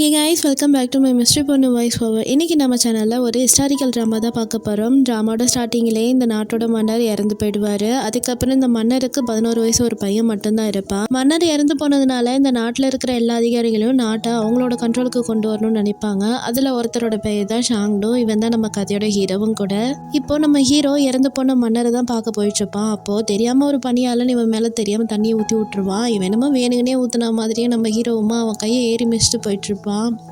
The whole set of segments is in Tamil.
A ice welcome back to my mystery பொண்ணு வாய்ஸ் ஓவர் இன்றைக்கி நம்ம சேனலில் ஒரு ஹிஸ்டாரிக்கல் ட்ராமா தான் பார்க்க போகிறோம் ட்ராமாவோட ஸ்டார்டிங்லேயே இந்த நாட்டோட மன்னர் இறந்து போயிடுவார். அதுக்கப்புறம் இந்த மன்னருக்கு பதினோரு வயசு ஒரு பையன் மட்டும்தான் இருப்பான் மன்னர் இறந்து போனதுனால இந்த நாட்டில் இருக்கிற எல்லா அதிகாரிகளையும் நாட்டை அவங்களோட கண்ட்ரோலுக்கு கொண்டு வரணும்னு நினைப்பாங்க. அதில் ஒருத்தரோட பெயர் தான் ஷாங்டோ. இவன் தான் நம்ம கதையோட ஹீரோவும் கூட. இப்போ நம்ம ஹீரோ இறந்து போன மன்னரை தான் பார்க்க போயிட்டுருப்பான். அப்போது தெரியாமல் ஒரு பணியாளன் இவன் மேலே தெரியாமல் தண்ணியை ஊற்றி விட்டுருவான். இவன் என்னமோ வேணுங்கனே ஊற்றுன மாதிரியே நம்ம ஹீரோவுமா அவன் கையை ஏறி மிச்சிட்டு போயிட்டுருப்பான்.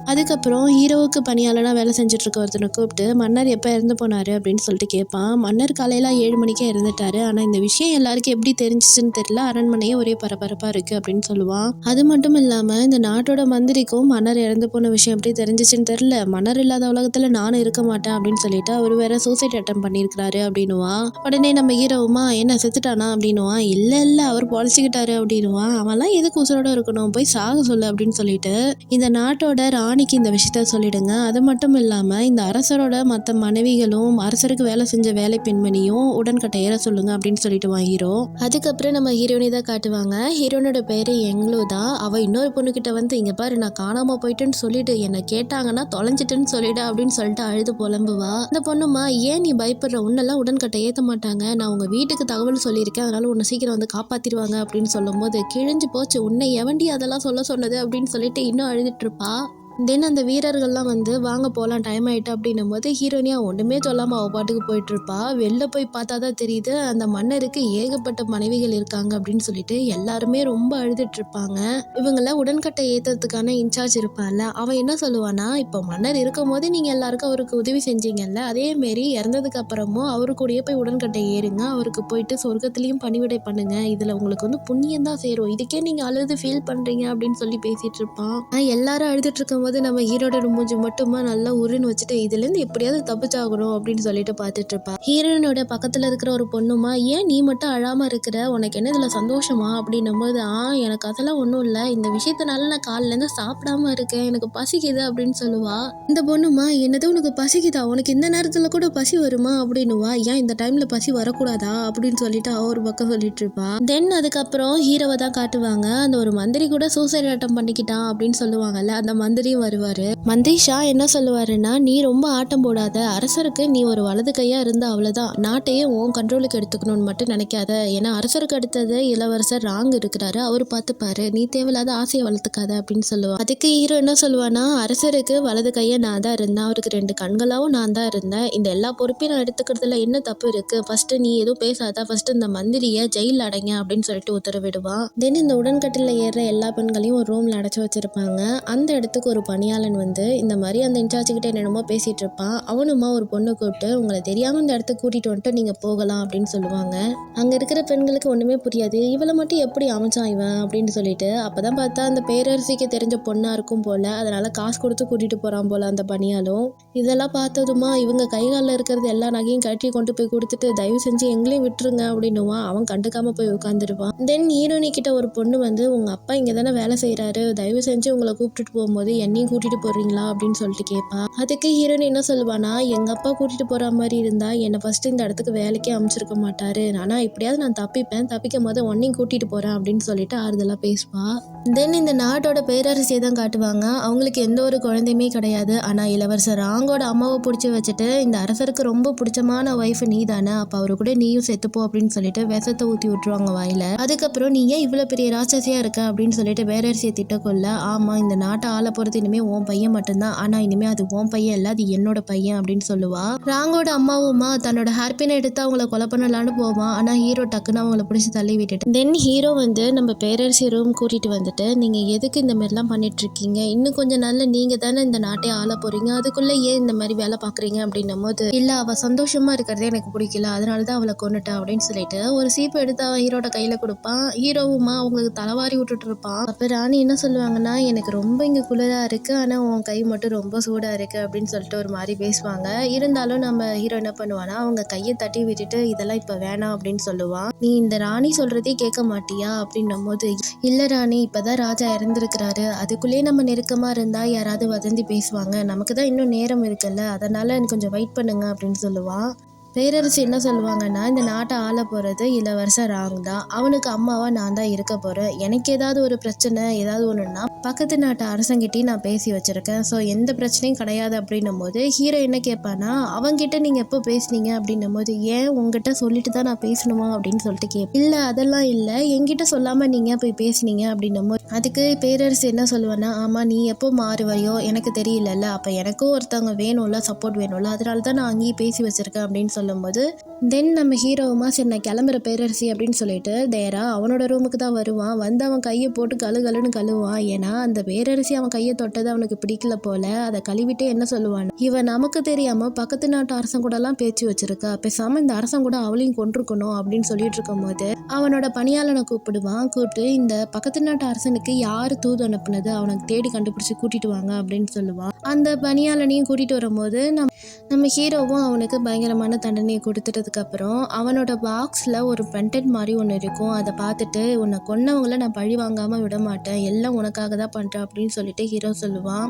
அதுக்கப்புறம் ஹீரோவுக்கு பணியாளனாக வேலை செஞ்சுட்டு இருக்க ஒருத்தனை கூப்பிட்டு மன்னர் எப்போ இறந்து போனார்? அப்படின்னு சொல்லிட்டு கேட்பான். மன்னர் காலையில் ஏழு மணிக்கே இறந்துட்டாரு. ஆனால் இந்த விஷயம் எல்லாருக்கும் எப்படி தெரிஞ்சிச்சுன்னு தெரியல. அரண்மனையே ஒரே பரபரப்பாக இருக்குது அப்படின்னு சொல்லுவான். அது மட்டும் இல்லாமல் இந்த நாட்டோட மந்திரிக்கும் மன்னர் இறந்து போன விஷயம் எப்படி தெரிஞ்சிச்சுன்னு தெரியல. மன்னர் இல்லாத உலகத்தில் நானும் இருக்க மாட்டேன் அப்படின்னு சொல்லிட்டு அவர் வேற சூசைட் அட்டம் பண்ணியிருக்கிறாரு அப்படின்னுவான். உடனே நம்ம ஹீரோவுமா என்ன செத்துட்டானா? அப்படின்னுவான். இல்லை இல்லை அவர் பொழைச்சிக்கிட்டாரு அப்படின்னுவான். அவன்லாம் எதுக்கு உசுரோட இருக்கணும்? போய் சாக சொல்லு அப்படின்னு சொல்லிட்டு இந்த நாட்டோட ராணிக்கு இந்த விஷயத்த சொல்லிடுங்க. அது மட்டும் இல்லாமல் இந்த அரசரோட மற்ற மனைவிகளும் அரசருக்கு வேலை செஞ்ச வேலை பெண்மணியும் உடன்கட்டை ஏற சொல்லுங்க அப்படின்னு சொல்லிட்டு வாங்கிரும் அதுக்கப்புறம் நம்ம ஹீரோனி தான் காட்டுவாங்க. ஹீரோனோட பேரு எங்களோ தான் அவள் இன்னொரு பொண்ணுக்கிட்ட வந்து இங்கே பாரு நான் காணாம போயிட்டேன்னு சொல்லிட்டு என்னை கேட்டாங்கன்னா தொலைஞ்சிட்டேன்னு சொல்லிடு அப்படின்னு சொல்லிட்டு அழுது புலம்புவா. இந்த பொண்ணுமா ஏன் நீ பயப்படுற? உன்னெல்லாம் உடன்கட்டை ஏற்ற மாட்டாங்க. நான் உங்கள் வீட்டுக்கு தகவல் சொல்லியிருக்கேன். அதனால உன்னை சீக்கிரம் வந்து காப்பாற்றிடுவாங்க அப்படின்னு சொல்லும்போது கிழிஞ்சு போச்சு. உன்னை எவண்டி அதெல்லாம் சொல்ல சொன்னது? அப்படின்னு சொல்லிட்டு இன்னும் அழுதுட்டு இருப்பா. あ தென் அந்த வீரர்கள்லாம் வந்து வாங்க போகலாம் டைம் ஆகிட்டு அப்படின்னும் போது ஹீரோனியா ஒன்றுமே சொல்லாமல் அவள் பாட்டுக்கு போயிட்டுருப்பா வெளில போய் பார்த்தா தான் தெரியுது அந்த மன்னருக்கு ஏகப்பட்ட மனைவிகள் இருக்காங்க அப்படின்னு சொல்லிட்டு எல்லாருமே ரொம்ப அழுதுட்டுருப்பாங்க இவங்கள உடன்கட்டை ஏற்றுறதுக்கான இன்சார்ஜ் இருப்பான்ல. அவன் என்ன சொல்லுவானா இப்போ மன்னர் இருக்கும் போது நீங்கள் எல்லாருக்கும் அவருக்கு உதவி செஞ்சீங்கல்ல அதேமாரி இறந்ததுக்கு அப்புறமும் அவரு கூடயே போய் உடன்கட்டை ஏறுங்க அவருக்கு போயிட்டு சொர்க்கத்துலேயும் பணிவிடை பண்ணுங்க இதில் உங்களுக்கு வந்து புண்ணியம் தான் சேரும் இதுக்கே நீங்கள் அழுது ஃபீல் பண்ணுறீங்க அப்படின்னு சொல்லி பேசிகிட்டு இருப்பான். எல்லாரும் அழுதுட்டு இருக்கும்போது நம்ம ஹீரோட மூஞ்சி மட்டுமா நல்லா உருன்னு வச்சுட்டு இதுலேருந்து எப்படியாவது தப்பிச்சாகணும் அப்படின்னு சொல்லிட்டு பார்த்துட்டு இருப்பா. ஹீரோயினோட பக்கத்தில் இருக்கிற ஒரு பொண்ணுமா ஏன் நீ மட்டும் அழாம இருக்கிற? உனக்கு என்ன இதில் சந்தோஷமா? அப்படின்னும் போது ஆ எனக்கு அதெல்லாம் ஒன்றும் இல்லை. இந்த விஷயத்தினால நான் காலிலேருந்து சாப்பிடாம இருக்கேன். எனக்கு பசிக்குது அப்படின்னு சொல்லுவா. இந்த பொண்ணுமா என்னது உனக்கு பசிக்குதா? உனக்கு இந்த நேரத்தில் கூட பசி வருமா? அப்படின்னுவா. ஏன் இந்த டைம்ல பசி வரக்கூடாதா? அப்படின்னு சொல்லிட்டு அவ ஒரு பக்கம் சொல்லிட்டு இருப்பா. தென் அதுக்கப்புறம் ஹீரோவை தான் காட்டுவாங்க. அந்த ஒரு மந்திரி கூட சூசைட் அட்டம் பண்ணிக்கிட்டான் அப்படின்னு சொல்லுவாங்கல்ல அந்த மந்திரி வருவாரு. மந்திஷா என்ன சொல்லுவாருன்னா நீ ரொம்ப ஆட்டம் போடாத. அரசருக்கு நீ ஒரு வலது கையா இருந்த அவ்வளவுதான். நாட்டையே உன் கண்ட்ரோலுக்கு எடுத்துக்கணும்னு மட்டும் நினைக்காத. ஏன்னா அரசருக்கு அடுத்தது இளவரசர் ராங் இருக்கிறாரு. அவர் பார்த்துப்பாரு. நீ தேவையில்லாத ஆசையை வளர்த்துக்காத அப்படின்னு சொல்லுவா அதுக்கு ஹீரோ என்ன சொல்லுவானா அரசருக்கு வலது கையை நான் தான் இருந்தேன். அவருக்கு ரெண்டு கண்களாவும் நான் தான் இருந்தேன். இந்த எல்லா பொறுப்பையும் நான் எடுத்துக்கிறதுல என்ன தப்பு இருக்கு? ஃபர்ஸ்ட் நீ எதுவும் பேசாத. ஃபர்ஸ்ட் இந்த மந்திரியை ஜெயிலில் அடைங்க அப்படின்னு சொல்லிட்டு உத்தரவிடுவான். தென் இந்த உடன்கட்டில் ஏறுற எல்லா பெண்களையும் ஒரு ரூம்ல அடைச்சு வச்சிருப்பாங்க. அந்த இடத்துக்கு ஒரு பணியாளன் வந்து இந்த மாதிரி அந்த இன்சார்ஜ் கிட்ட என்னென்னமோ பேசிட்டு இருப்பான் அவனுமா ஒரு பொண்ணு கூப்பிட்டு உங்களை தெரியாமல் இந்த இடத்துக்கு கூட்டிகிட்டு வந்துட்டு நீங்கள் போகலாம் அப்படின்னு சொல்லுவாங்க. அங்கே இருக்கிற பெண்களுக்கு ஒன்றுமே புரியாது. இவளை மட்டும் எப்படி அமைச்சான் இவன்? அப்படின்னு சொல்லிட்டு அப்பதான் பார்த்தா அந்த பேரரசிக்கு தெரிஞ்ச பொண்ணாக இருக்கும் போல் அதனால் காசு கொடுத்து கூட்டிகிட்டு போகிறான் போல் அந்த பணியாலும் இதெல்லாம் பார்த்ததுமா இவங்க கை காலில் இருக்கிறது எல்லா நகையும் கட்டி கொண்டு போய் கொடுத்துட்டு தயவு செஞ்சு எங்களையும் விட்டுருங்க அப்படின்னுமா அவன் கண்டுக்காம போய் உட்காந்துருவான் தென் ஹீரோனி கிட்ட ஒரு பொண்ணு வந்து உங்க அப்பா இங்க தானே வேலை செய்யறாரு தயவு செஞ்சு உங்களை கூப்பிட்டுட்டு போகும்போது என்னையும் கூட்டிட்டு போறீங்களா அப்படின்னு சொல்லிட்டு கேட்பா அதுக்கு ஹீரோனி என்ன சொல்லுவானா எங்க அப்பா கூட்டிட்டு போற மாதிரி இருந்தா என்னை ஃபர்ஸ்ட் இந்த இடத்துக்கு வேலைக்கே அமைச்சிருக்க மாட்டாரு. ஆனா எப்படியாவது நான் தப்பிப்பேன். தப்பிக்கும் போது உன்னையும் கூட்டிட்டு போறேன் அப்படின்னு சொல்லிட்டு ஆறுதலா பேசுவா. தென் இந்த நாட்டோட பேரரசியை தான் காட்டுவாங்க. அவங்களுக்கு எந்த ஒரு குழந்தையுமே கிடையாது. ஆனா இளவரசர் ராங்கோட அம்மாவை பிடிச்சி வச்சுட்டு இந்த அரசருக்கு ரொம்ப பிடிச்சமான ஒய்ஃப் நீ தானே. அப்ப அவரு கூட நீயும் செத்துப்போ அப்படின்னு சொல்லிட்டு விஷத்தை ஊத்தி விட்டுருவாங்க வாயில. அதுக்கப்புறம் நீ ஏன் இவ்வளவு பெரிய ராட்சசியா இருக்க? அப்படின்னு சொல்லிட்டு பேரரசியை திட்டக்கொள்ள ஆமா இந்த நாட்டை ஆள போறது இனிமே உன் பையன் மட்டும்தான். ஆனா இனிமே அது உன் பையன் இல்ல அது என்னோட பையன் அப்படின்னு சொல்லுவா. ராங்கோட அம்மாவுமா தன்னோட ஹேர்பினை எடுத்து அவங்கள கொலை பண்ணலான்னு போவான் ஆனா ஹீரோ டக்குன்னு அவங்கள பிடிச்சி தள்ளி விட்டுட்டு. தென் ஹீரோ வந்து நம்ம பேரரசி ரூம் கூட்டிட்டு வந்துட்டு நீங்க எதுக்கு இந்த மாதிரிலாம் பண்ணிட்டு இருக்கீங்க இன்னும் கொஞ்சம் நாள்ல நீங்க தானே இந்த நாட்டை ஆள போறீங்க? அதுக்குள்ள ஏன் இந்த மாதிரி வேலை பாக்குறீங்க அப்படின்னும் போது இல்ல அவ சந்தோஷமா இருக்கிறதே எனக்கு பிடிக்கல. அதனாலதான் அவளை கொண்டுட்டா அப்படின்னு சொல்லிட்டு ஒரு சீப்பு எடுத்து அவன் ஹீரோட கையில கொடுப்பான். ஹீரோவுமா அவங்களுக்கு தலைவாரி விட்டுட்டு இருப்பான். அப்ப ராணி என்ன சொல்லுவாங்கன்னா எனக்கு ரொம்ப இங்க குளிரா இருக்கு. ஆனால் உன் கை மட்டும் ரொம்ப சூடாக இருக்கு அப்படின்னு சொல்லிட்டு ஒரு மாதிரி பேசுவாங்க. இருந்தாலும் நம்ம ஹீரோ என்ன பண்ணுவானா அவங்க கையை தட்டி விட்டுட்டு இதெல்லாம் இப்போ வேணாம் அப்படின்னு சொல்லுவான். நீ இந்த ராணி சொல்கிறதே கேட்க மாட்டியா? அப்படின்னும் போது இல்லை ராணி இப்போ தான் ராஜா இறந்துருக்கிறாரு. அதுக்குள்ளேயே நம்ம நெருக்கமாக இருந்தால் யாராவது வதந்தி பேசுவாங்க. நமக்கு தான் இன்னும் நேரம் இருக்குல்ல. அதனால கொஞ்சம் வெயிட் பண்ணுங்க அப்படின்னு சொல்லுவான். பேரரசு என்ன சொல்லுவாங்கன்னா இந்த நாட்டை ஆள போகிறது இளவரசர் ராங் தான் அவனுக்கு அம்மாவாக நான் தான் இருக்க போகிறேன் எனக்கு ஏதாவது ஒரு பிரச்சனை ஏதாவது ஒன்றுன்னா பக்கத்து நாட்டு அரசங்கிட்டையும் நான் பேசி வச்சுருக்கேன். ஸோ எந்த பிரச்சனையும் கிடையாது அப்படின்னும் போது ஹீரோ என்ன கேட்பானா அவங்ககிட்ட நீங்கள் எப்போ பேசுனீங்க? அப்படின்னும் போது ஏன் உங்ககிட்ட சொல்லிட்டு தான் நான் பேசணுமா? அப்படின்னு சொல்லிட்டு கேட்பேன். இல்லை அதெல்லாம் இல்லை. என்கிட்ட சொல்லாமல் நீங்கள் போய் பேசுனீங்க? அப்படின்னும் போது அதுக்கு பேரரசு என்ன சொல்லுவேன்னா ஆமாம் நீ எப்போ மாறுவையோ எனக்கு தெரியலல்ல. அப்போ எனக்கும் ஒருத்தவங்க வேணும்ல சப்போர்ட் வேணும்ல. அதனால தான் நான் அங்கேயே பேசி வச்சுருக்கேன். அப்படின்னு சொல்லும்போது தென் நம்ம ஹீரோவுமா சரி நான் கிளம்புற பேரரசி அப்படின்னு சொல்லிட்டு தேரா அவனோட ரூமுக்கு தான் வருவான். வந்து அவன் கையை போட்டு கழு கழுன்னு கழுவான். ஏன்னா அந்த பேரரசி அவன் கையை தொட்டது அவனுக்கு பிடிக்கல போல. அதை கழுவிட்டு என்ன சொல்லுவான்? இவன் நமக்கு தெரியாம பக்கத்து நாட்டு அரசன் கூடலாம் பேச்சு வச்சிருக்கா. பேசாம இந்த அரசன் கூட அவளையும் கொண்டிருக்கணும் அப்படின்னு சொல்லிட்டு இருக்கும்போது அவனோட பணியாளனை கூப்பிடுவான். கூப்பிட்டு இந்த பக்கத்து நாட்டு அரசனுக்கு யார் தூது அனுப்புனது? அவனுக்கு தேடி கண்டுபிடிச்சி கூட்டிட்டு வாங்க அப்படின்னு சொல்லுவான். அந்த பணியாளனையும் கூட்டிட்டு வரும்போது நம்ம நம்ம ஹீரோவும் அவனுக்கு பயங்கரமான தண்டனையை கொடுத்துட்டதுக்கப்புறம் அவனோட பாக்ஸில் ஒரு பென்டென்ட் மாதிரி ஒன்று இருக்கும். அதை பார்த்துட்டு உன்னை கொன்னவங்கள நான் பழி வாங்காமல் விட மாட்டேன். எல்லாம் உனக்காக தான் பண்ணுறேன் அப்படின்னு சொல்லிட்டு ஹீரோ சொல்லுவான்.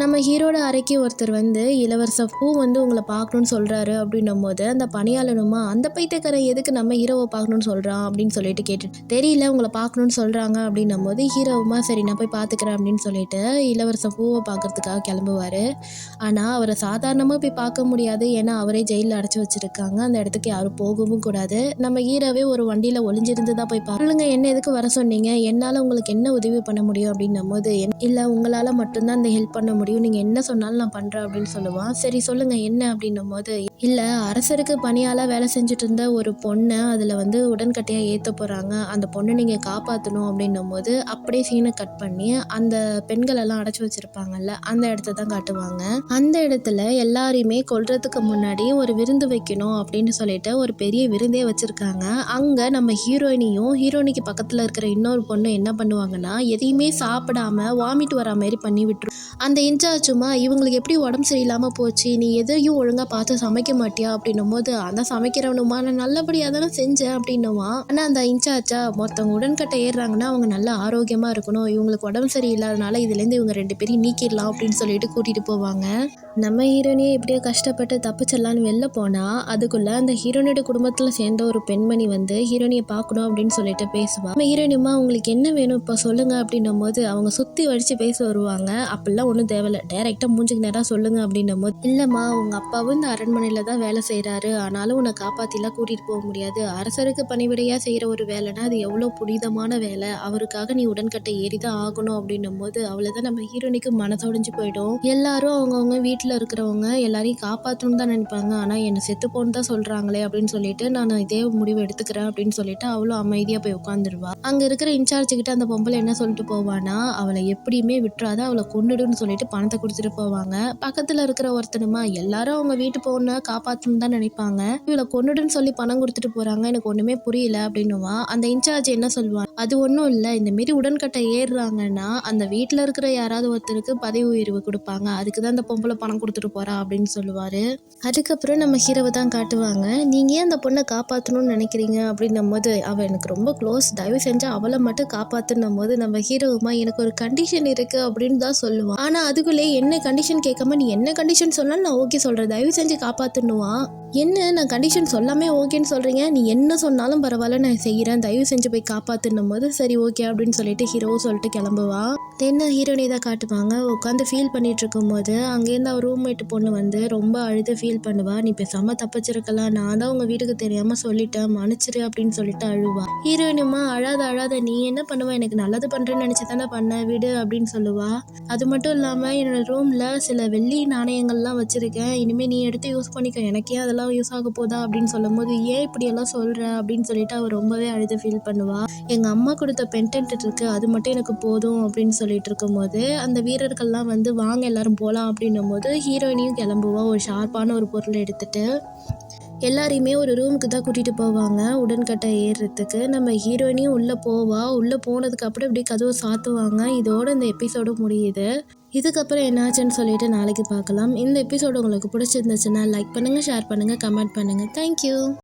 நம்ம ஹீரோட அறைக்கு ஒருத்தர் வந்து இளவரசர் பூ வந்து உங்களை பார்க்கணுன்னு சொல்கிறாரு அப்படின்னும் போது அந்த பணியாளனுமா அந்த பைத்தியக்காரன் எதுக்கு நம்ம ஹீரோவை பார்க்கணுன்னு சொல்கிறான் அப்படின்னு சொல்லிட்டு கேட்டு தெரியல உங்களை பார்க்கணுன்னு சொல்கிறாங்க அப்படின்னும் போது ஹீரோவுமா சரி நான் போய் பார்த்துக்கிறேன் அப்படின்னு சொல்லிட்டு இளவரசர் பூவை பார்க்கறதுக்காக கிளம்புவார். ஆனால் அவரை சாதாரணமாக போய் பார்க்க முடியாது. ஏன்னா அவரே ஜெயிலில் அடைச்சி வச்சிருக்காங்க. அந்த இடத்துக்கு யாரும் போகவும் கூடாது. நம்ம ஈரவே ஒரு வண்டியில் ஒளிஞ்சிருந்து தான் போய் பாருங்க என்ன எதுக்கு வர சொன்னீங்க? என்னால் உங்களுக்கு என்ன உதவி பண்ண முடியும் அப்படின்னும் போது இல்லை உங்களால் மட்டும்தான் இந்த ஹெல்ப் பண்ண முடியும். நீங்கள் என்ன சொன்னாலும் நான் பண்ணுறேன் அப்படின்னு சொல்லுவான். சரி சொல்லுங்கள் என்ன அப்படின்னும் போது இல்லை அரசருக்கு பணியால் வேலை செஞ்சுட்டு இருந்த ஒரு பொண்ணை அதில் வந்து உடன்கட்டையாக ஏற்ற போகிறாங்க அந்த பொண்ணை நீங்கள் காப்பாற்றணும் அப்படின்னும் போது அப்படியே சீனை கட் பண்ணி அந்த பெண்கள் எல்லாம் அடைச்சி வச்சுருப்பாங்கல்ல அந்த இடத்த தான் காட்டுவாங்க. அந்த இடத்துல எல்லாரையுமே கொல்றதுக்கு முன்னாடி ஒரு விருந்து வைக்கணும் அப்படின்னு சொல்லிட்டு ஒரு பெரிய விருந்தே வச்சுருக்காங்க. அங்கே நம்ம ஹீரோயினியும் ஹீரோயினிக்கு பக்கத்தில் இருக்கிற இன்னொரு பொண்ணு என்ன பண்ணுவாங்கன்னா எதையுமே சாப்பிடாம வாமிட் வரா மாதிரி பண்ணி விட்டுரும். அந்த இன்சார்ஜுமா இவங்களுக்கு எப்படி உடம்பு சரியில்லாமல் போச்சு? நீ எதையும் ஒழுங்காக பார்த்து சமைக்க மாட்டியா? அப்படின்னும் போது அந்த சமைக்கிறவனுமா? நான் நல்லபடியாக தானே செஞ்சேன் அப்படின்னுமா ஆனால் அந்த இன்சார்ஜா மொத்தவங்க உடன்கட்டை ஏறுறாங்கன்னா அவங்க நல்லா ஆரோக்கியமாக இருக்கணும். இவங்களுக்கு உடம்பு சரியில்லாதனால இதுலேருந்து இவங்க ரெண்டு பேரையும் நீக்கிடலாம் அப்படின்னு சொல்லிட்டு கூட்டிகிட்டு போவாங்க. நம்ம ஹீரோனியே எப்படியோ கஷ்டப்பட்டு தப்பிச்சிடலான்னு வெளில போனால் அதுக்குள்ளே அந்த ஹீரோனோட குடும்பத்தில் சேர்ந்த ஒரு பெண்மணி வந்து ஹீரோனியை பார்க்கணும் அப்படின்னு சொல்லிட்டு பேசுவா. நம்ம ஹீரோனியம்மா உங்களுக்கு என்ன வேணும்? இப்போ சொல்லுங்க அப்படின்னும் போது அவங்க சுற்றி வடித்து பேச வருவாங்க. அப்படிலாம் ஒன்றும் தேவையில்ல. டேரெக்டாக மூஞ்சுக்கு நேராக சொல்லுங்க அப்படின்னும் போது இல்லைம்மா உங்கள் அப்பாவும் இந்த அரண்மனையில் தான் வேலை செய்கிறாரு ஆனாலும் உன்னை காப்பாற்றிலாம் கூட்டிகிட்டு போக முடியாது. அரசருக்கு பணிவிடையாக செய்கிற ஒரு வேலைனா அது எவ்வளோ புனிதமான வேலை. அவருக்காக நீ உடன்கட்டை ஏறி தான் ஆகணும் அப்படின்னும் போது அவ்வளோதான் நம்ம ஹீரோனிக்கு மனசொடைஞ்சு போயிடும். எல்லாரும் அவங்கவுங்க வீட்டில் இருக்கிறவங்க எல்லாரையும் காப்பாற்றணும்னு தான் நினைப்பாங்க. ஆனால் என்னை செத்துப்போன்னு தான் சொல்கிறாங்களே அப்படின்னு சொல்லிட்டு நான் இதே முடிவு எடுத்துக்கிறேன் அப்படின்னு சொல்லிட்டு அவ்வளோ அமைதியாக போய் உட்காந்துருவா அங்கே இருக்கிற இன்சார்ஜ் கிட்ட அந்த பொம்பளை என்ன சொல்லிட்டு போவானா அவளை எப்படியுமே விட்டுறாத அவளை கொன்னுடுன்னு சொல்லிட்டு பணத்தை கொடுத்துட்டு போவாங்க. பக்கத்தில் இருக்கிற ஒருத்தனுமா எல்லாரும் அவங்க வீட்டு போன காப்பாற்றணும்னு தான் நினைப்பாங்க. இவளை கொன்னுடுன்னு சொல்லி பணம் கொடுத்துட்டு போகிறாங்க எனக்கு ஒன்றுமே புரியல அப்படின்னுவா. அந்த இன்சார்ஜ் என்ன சொல்லுவான் அது ஒன்றும் இல்லை இந்த மாரி உடன்கட்டை ஏறுறாங்கன்னா அந்த வீட்டில் இருக்கிற யாராவது ஒருத்தருக்கு பதவி உயர்வு கொடுப்பாங்க. அதுக்கு தான் அந்த பொம்பளை பணம் கொடுத்துட்டு போறா அப்படின்னு சொல்லுவார். அதுக்கப்புறம் நம்ம ஹீரோவை தான் காட்டுவாங்க. நீங்கள் ஏன் அந்த பொண்ணை காப்பாற்றணும்னு நினைக்கிறீங்க? அப்படின்னும் போது அவள் எனக்கு ரொம்ப க்ளோஸ் தயவு செஞ்சால் அவளை மட்டும் காப்பாற்றணும் போது நம்ம ஹீரோவுமா எனக்கு ஒரு கண்டிஷன் இருக்குது அப்படின்னு தான் சொல்லுவான் ஆனால் அதுக்குள்ளே என்ன கண்டிஷன் கேட்காம நீ என்ன கண்டிஷன் சொன்னாலும் நான் ஓகே சொல்கிறேன் தயவு செஞ்சு காப்பாற்றணுவான் என்ன நான் கண்டிஷன் சொல்லாமே ஓகேன்னு சொல்கிறீங்க நீ என்ன சொன்னாலும் பரவாயில்ல நான் செய்கிறேன் தயவு செஞ்சு போய் காப்பாற்றுன்னும் போது சரி ஓகே அப்படின்னு சொல்லிட்டு ஹீரோ சொல்லிட்டு கிளம்புவா தென்ன ஹீரோனே தான் காட்டுவாங்க. உட்காந்து ஃபீல் பண்ணிட்டு இருக்கும்போது அங்கேருந்து அவர் ரூம்மேட் பொண்ணு வந்து ரொம்ப அழுது ஃபீல் பண்ணுவா. நீ பேசாம தப்பிச்சிருக்கலாம் நான் தான் உங்கள் வீட்டுக்கு தெரியாமல் சொல்லிட்டேன். மன்னிச்சிரு அப்படின்னு சொல்லிட்டு அழுவா. ஹீரோயினுமா அழாத அழாத நீ என்ன பண்ணுவ? எனக்கு நல்லது பண்ணுறேன்னு நினச்சி தானே பண்ண? விடு அப்படின்னு சொல்லுவா. அது மட்டும் இல்லாமல் என்னோட ரூமில் சில வெள்ளி நாணயங்கள்லாம் வச்சுருக்கேன். இனிமேல் நீ எடுத்து யூஸ் பண்ணிக்க. எனக்கே அதெல்லாம் யூஸ் ஆக போதா அப்படின்னு சொல்லும்போது ஏன் இப்படியெல்லாம் சொல்கிற அப்படின்னு சொல்லிட்டு அவள் ரொம்பவே அழுது ஃபீல் பண்ணுவா. எங்கள் அம்மா கொடுத்த பென்டென்ட் இருக்குது அது மட்டும் எனக்கு போதும் அப்படின்னு சொல்லிட்டு இருக்கும்போது அந்த வீரர்கள்லாம் வந்து வாங்க எல்லாரும் போகலாம் அப்படின்னும் போது ஹீரோயினியும் கிளம்புவா ஒரு ஷார்ப்பான ஒரு பொருளை எடுத்துட்டு எல்லாரையுமே ஒரு ரூமுக்கு தான் கூட்டிகிட்டு போவாங்க உடன்கட்டை ஏறுறதுக்கு. நம்ம ஹீரோயினியும் உள்ளே போவா உள்ளே போனதுக்கப்புறம் இப்படி கதவை சாத்துவாங்க. இதோட இந்த எபிசோடு முடியுது. இதுக்கப்புறம் என்னாச்சுன்னு சொல்லிட்டு நாளைக்கு பார்க்கலாம். இந்த எபிசோடு உங்களுக்கு பிடிச்சிருந்துச்சுன்னா லைக் பண்ணுங்கள் ஷேர் பண்ணுங்கள் கமெண்ட் பண்ணுங்கள் தேங்க்யூ